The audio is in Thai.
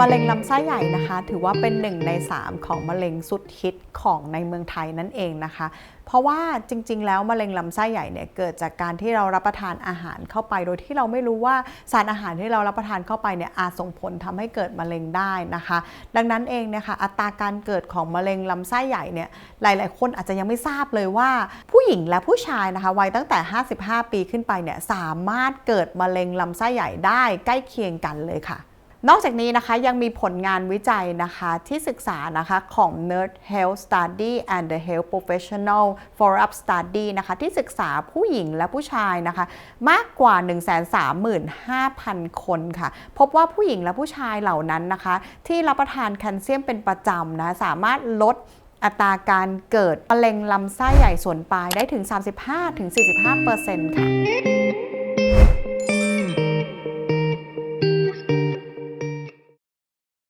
มะเร็งลำไส้ใหญ่นะคะ ถือว่าเป็นหนึ่งใน 3 ของมะเร็งสุดฮิตของในเมืองไทยนั่นเองนะคะ เพราะว่าจริง ๆ แล้วมะเร็งลำไส้ใหญ่เนี่ยเกิดจากการที่เรารับประทานอาหารเข้าไป โดยที่เราไม่รู้ว่าสารอาหารที่เรารับประทานเข้าไปเนี่ยอาจส่งผลทำให้เกิดมะเร็งได้นะคะ ดังนั้นเองนะคะอัตราการเกิดของมะเร็งลำไส้ใหญ่เนี่ยหลาย ๆ คนอาจจะยังไม่ทราบเลยว่า ผู้หญิงและผู้ชายนะคะวัยตั้งแต่ 55 ปีขึ้นไปเนี่ยสามารถเกิดมะเร็งลำไส้ใหญ่ได้ใกล้เคียงกันเลยค่ะ นอกจากนี้นะคะยังมีผลงานวิจัยนะคะที่ศึกษานะคะของ Nerd Health Study and the Health Professional Follow-up Study นะคะที่ศึกษาผู้หญิงและผู้ชายนะคะมากกว่า 135,000 คนค่ะ พบว่าผู้หญิงและผู้ชายเหล่านั้นนะคะ ที่รับประทานแคลเซียมเป็นประจำนะสามารถลดอัตราการเกิดมะเร็งลำไส้ใหญ่ส่วนปลายได้ถึง 35-45%ค่ะ